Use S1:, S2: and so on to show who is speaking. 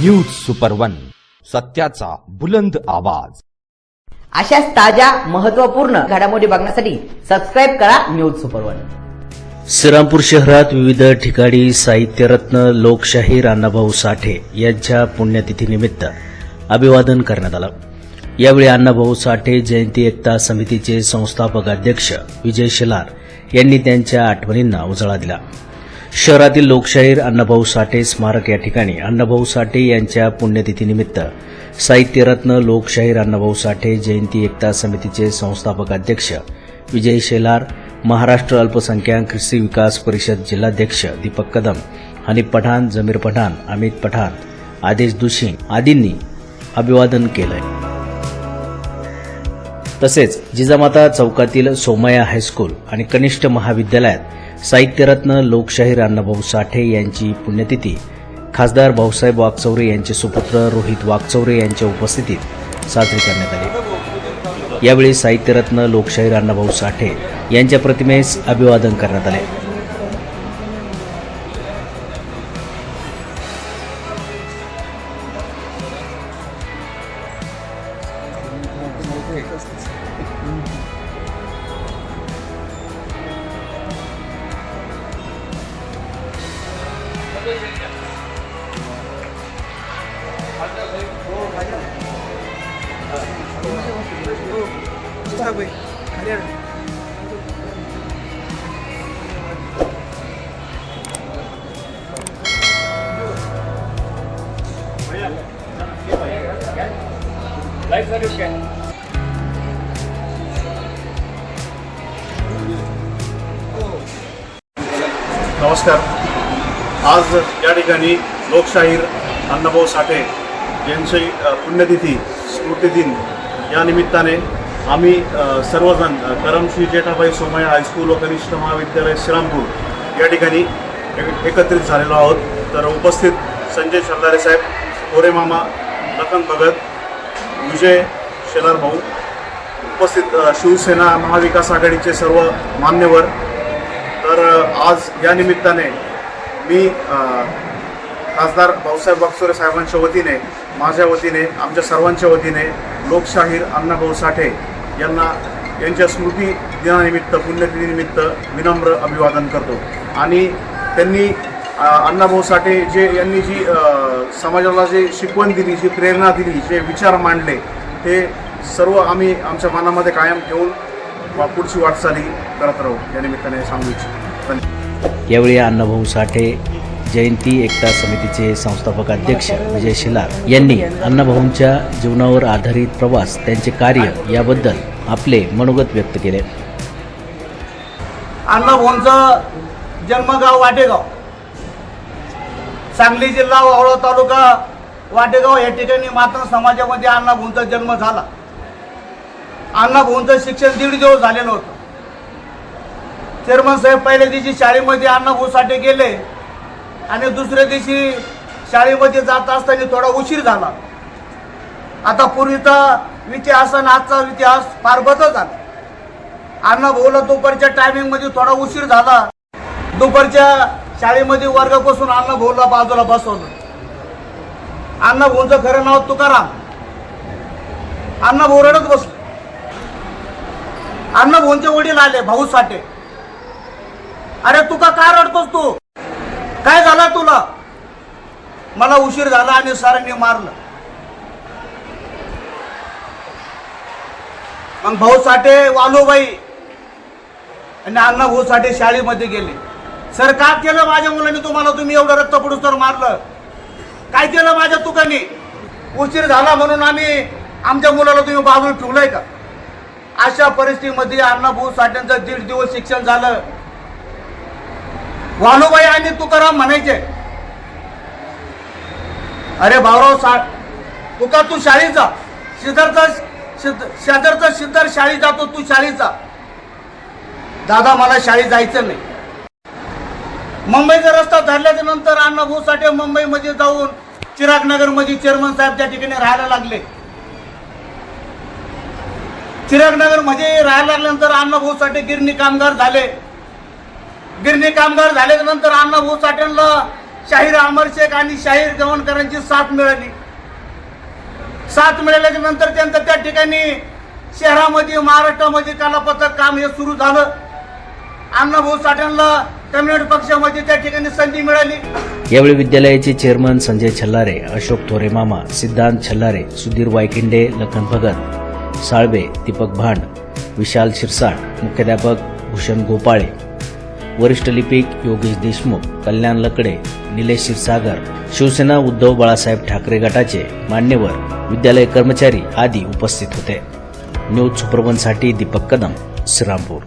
S1: News super one सत्याचा बुलंद आवाज.
S2: अशाच ताज्या महत्त्वपूर्ण घडामोडी बघण्यासाठी सबस्क्राईब करा न्यूज सुपर वन
S3: श्रीरामपूर शहरात विविध ठिकाणी साहित्यरत्न लोकशाहीर अण्णाभाऊ साठे यांच्या पुण्यतिथीनिमित्त अभिवादन करण्यात आलं. यावेळी अण्णाभाऊ साठे जयंती एकता समितीचे संस्थापक अध्यक्ष विजय शेलार यांनी त्यांच्या आठवणींना उजाळा दिला. शहरातील लोकशाहीर अण्णाभाऊ साठे स्मारक या ठिकाणी अण्णाभाऊ साठे यांच्या पुण्यतिथीनिमित्त साहित्यरत्न लोकशाहीर अण्णाभाऊ साठे जयंती एकता समितीचे संस्थापक अध्यक्ष विजय शेलार महाराष्ट्र अल्पसंख्याक कृषी विकास परिषद जिल्हाध्यक्ष दीपक कदम हनीफ पठाण जमीर पठाण अमित पठाण आदेश दुशी आदींनी अभिवादन केलंय. तसेच जिजामाता चौकातील सोमया हायस्कूल आणि कनिष्ठ महाविद्यालयात साहित्यरत्न लोकशाहीर अण्णाभाऊ साठे यांची पुण्यतिथी खासदार भाऊसाहेब वागचौरे यांचे सुपुत्र रोहित वागचौरे यांच्या उपस्थितीत साजरी करण्यात आली. यावेळी साहित्यरत्न लोकशाहीर अण्णाभाऊ साठे यांच्या प्रतिमेस अभिवादन करण्यात आले.
S4: नमस्कार. आज या ठिकाणी लोकशाहीर अण्णाभाऊ साठे यांची पुण्यतिथी स्मृतिदिन या निमित्ताने आम्ही सर्वजण करमश्री जेठाबाई सोमया हायस्कूल व कनिष्ठ महाविद्यालय श्रीरामपूर या ठिकाणी एक- एकत्रित झालेलो आहोत. तर उपस्थित संजय शरदारे साहेब कोरे मामा लखन भगत विजय शेलार भाऊ उपस्थित शिवसेना महाविकास आघाडीचे सर्व मान्यवर. तर आज या निमित्ताने मी खासदार भाऊसाहेब वागचोरे साहेबांच्या वतीने माझ्या वतीने आमच्या सर्वांच्या वतीने लोकशाहीर अण्णाभाऊ साठे यांना यांच्या स्मृती दिनानिमित्त पुण्यतिथीनिमित्त विनम्र अभिवादन करतो. आणि त्यांनी अण्णाभाऊ साठे जे यांनी जी समाजाला जे शिकवण दिली जी प्रेरणा दिली जे विचार मांडले ते सर्व आम्ही आमच्या मनामध्ये कायम ठेवून वा- पुढची वाटचाली करत राहू. या निमित्ताने सांगू इच्छितो.
S3: यावेळी अण्णाभाऊ साठे जयंती एकता समितीचे संस्थापक अध्यक्ष विजय शिलार यांनी अण्णाभाऊंच्या जीवनावर आधारित प्रवास त्यांचे कार्य याबद्दल आपले मनोगत व्यक्त केले.
S5: अण्णाभाऊंचं जन्मगाव वाटेगाव. सांगली जिल्हा वावळा तालुका वाटेगाव या ठिकाणी मात्र समाजामध्ये अण्णाभाऊंचा जन्म झाला. अण्णाभाऊंचं शिक्षण दीड दिवस झाले नव्हतं. चेअरमन साहेब पहिल्या दिवशी शाळेमध्ये अण्णाभाऊसाठी गेले. आणि दुसऱ्या दिवशी शाळेमध्ये जात असताना थोडा उशीर झाला. आता पूर्वीचा इतिहास आणि आजचा इतिहास फार बदल झाला. अण्णा भाऊला दुपारच्या टायमिंगमध्ये थोडा उशीर झाला. दुपारच्या शाळेमध्ये वर्ग बसून अण्णा भाऊला बाजूला बसवलं. अण्णा भाऊंचं खरं नाव तुकाराम. अण्णा भाऊ रडत बसले. अण्णा भाऊंचे वडील आले भाऊ साठे. अरे तुका काय रडतोस तू? काय झाला तुला? मला उशीर झाला आणि सरांनी मारलं. मग भाऊ साठे वालूबाई आणि अण्णा भाऊ साठे शाळेमध्ये गेले. सर का केलं माझ्या मुलांनी तुम्हाला? तुम्ही एवढं रक्त पडूस तर मारलं. काय केलं माझ्या तुकानी? उशीर झाला म्हणून आम्ही आमच्या मुलाला तुम्ही बाजूला ठेवलंय का? अशा परिस्थितीमध्ये अण्णा भाऊ साठ्यांचं दीड दिवस शिक्षण झालं. वालूबाई आणि तुकाराम म्हणायचे अरे भाऊराव सा तुका तू शाळेत जा. सिद्धार्थ सिद्ध शेजारचा सिद्धार्थ शाळेत जातो तू शाळेत जा. दादा मला शाळेत जायचं नाही. मुंबईचा रस्ता धरल्याच्या नंतर अण्णाभाऊ साठे मुंबईमध्ये जाऊन चिरागनगरमध्ये चेअरमन साहेब त्या ठिकाणी राहायला लागले. चिरागनगरमध्ये राहायला लागल्यानंतर अण्णाभाऊ साठे गिरणी कामगार झाले. गिरणी कामगार झाल्याच्यानंतर अण्णाभाऊ साठेंना शाहीर अमर शेख आणि शाहीर गवणकरांची साथ मिळाली. साथ मिळाल्याच्या नंतर त्यांचं त्या ठिकाणी शहरामध्ये महाराष्ट्रामध्ये कलापथक काम हे सुरू झालं. अण्णाभाऊ साठेंना कम्युनिस्ट पक्षामध्ये त्या ठिकाणी संधी मिळाली.
S3: यावेळी विद्यालयाचे चेअरमन संजय छल्लारे अशोक थोरे मामा सिद्धांत छल्लारे सुधीर वायकिंडे लखन भगत साळवे दीपक भांड विशाल शिरसाट मुख्याध्यापक भूषण गोपाळे वरिष्ठ लिपिक योगेश देशमुख कल्याण लकडे निलेश क्षीरसागर शिवसेना उद्धव बाळासाहेब ठाकरे गटाचे मान्यवर विद्यालय कर्मचारी आदी उपस्थित होते. न्यूज सुप्रबनसाठी दीपक कदम श्रीरामपूर.